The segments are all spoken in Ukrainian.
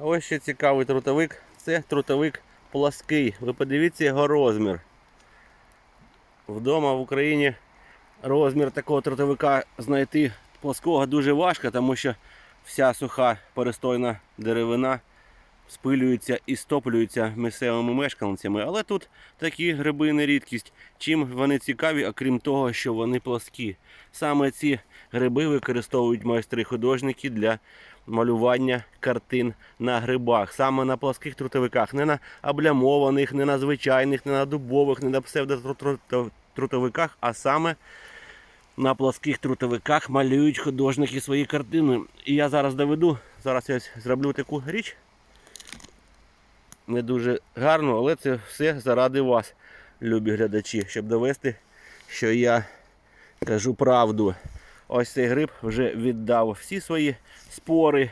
Ось ще цікавий трутовик. Це трутовик плаский. Ви подивіться його розмір. Вдома в Україні розмір такого трутовика знайти плоского дуже важко, тому що вся суха перестойна деревина спилюється і стоплюється місцевими мешканцями. Але тут такі гриби не рідкість. Чим вони цікаві, окрім того, що вони плоскі. Саме ці гриби використовують майстри-художники для малювання картин на грибах. Саме на плоских трутовиках, не на облямованих, не на звичайних, не на дубових, не на псевдотрутовиках, а саме на плоских трутовиках малюють художники свої картини. І я зараз доведу, зараз я зроблю таку річ. Не дуже гарно, але це все заради вас, любі глядачі, щоб довести, що я кажу правду. Ось цей гриб вже віддав всі свої спори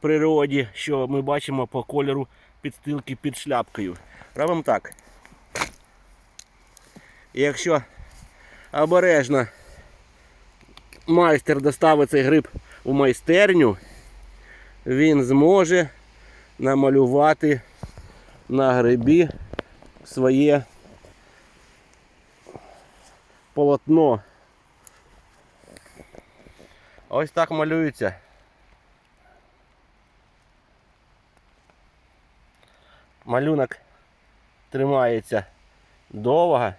природі, що ми бачимо по кольору підстилки під шляпкою. Робимо так. Якщо обережно майстер доставить цей гриб у майстерню, він зможе намалювати на грибі своє полотно. Ось так малюється. Малюнок тримається довго,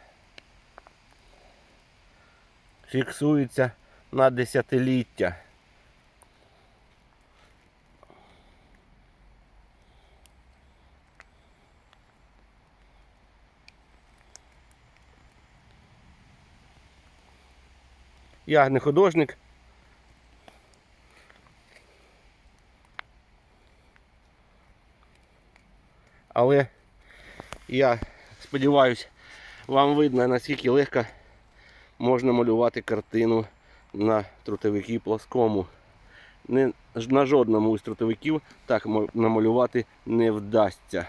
фіксується на десятиліття. Я не художник. Але я сподіваюся, вам видно, наскільки легко можна малювати картину на трутовикі плоскому. Не, на жодному із трутовиків так намалювати не вдасться.